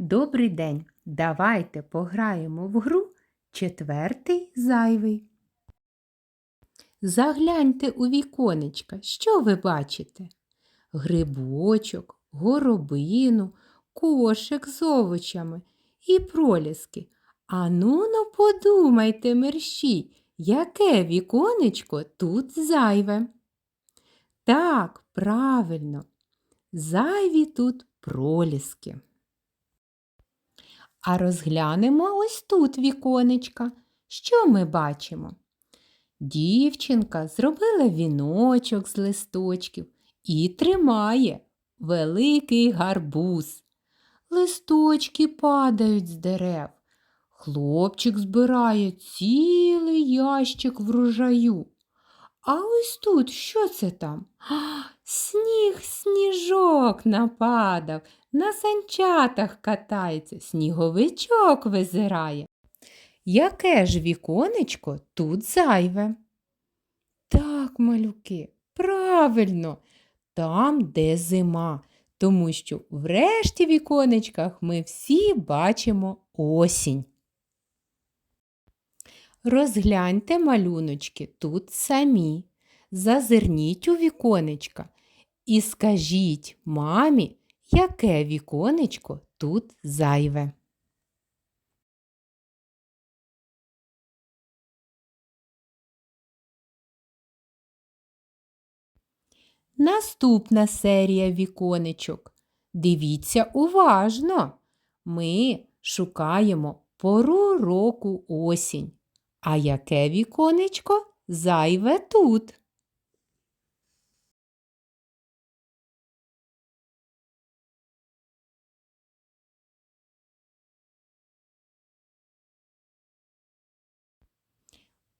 Добрий день! Давайте пограємо в гру четвертий зайвий. Загляньте у віконечка, що ви бачите? Грибочок, горобину, кошик з овочами і проліски. Ану-ну подумайте, мерщій, яке віконечко тут зайве. Так, правильно, зайві тут проліски. А розглянемо ось тут віконечка. Що ми бачимо? Дівчинка зробила віночок з листочків і тримає великий гарбуз. Листочки падають з дерев. Хлопчик збирає цілий ящик врожаю. А ось тут що це там? Сніг, сніжок нападав, на санчатах катається, сніговичок визирає. Яке ж віконечко тут зайве? Так, малюки, правильно, там, де зима, тому що в решті віконечках ми всі бачимо осінь. Розгляньте малюночки тут самі. Зазирніть у віконечка і скажіть мамі, яке віконечко тут зайве. Наступна серія віконечок. Дивіться уважно. Ми шукаємо пору року осінь. А яке віконечко зайве тут?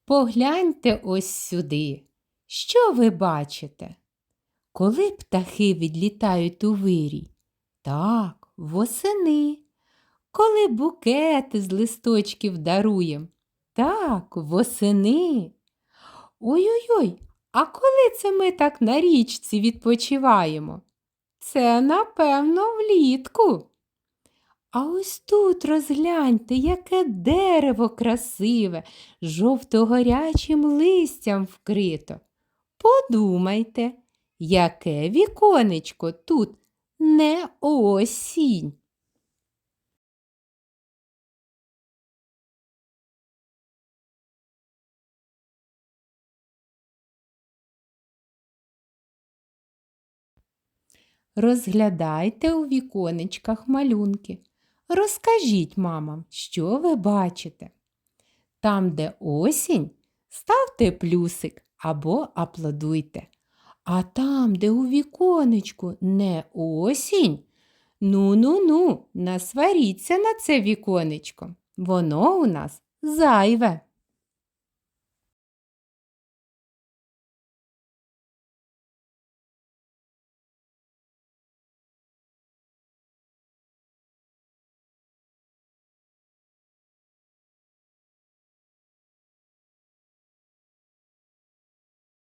Погляньте ось сюди. Що ви бачите? Коли птахи відлітають у вирій? Так, восени. Коли букети з листочків даруєм? Так, восени. Ой-ой-ой, а коли це ми так на річці відпочиваємо? Це, напевно, влітку. А ось тут розгляньте, яке дерево красиве, жовто-горячим листям вкрито. Подумайте, яке віконечко тут не осінь. Розглядайте у віконечках малюнки. Розкажіть мамам, що ви бачите. Там, де осінь, ставте плюсик або аплодуйте. А там, де у віконечку не осінь, ну-ну-ну, насваріться на це віконечко. Воно у нас зайве.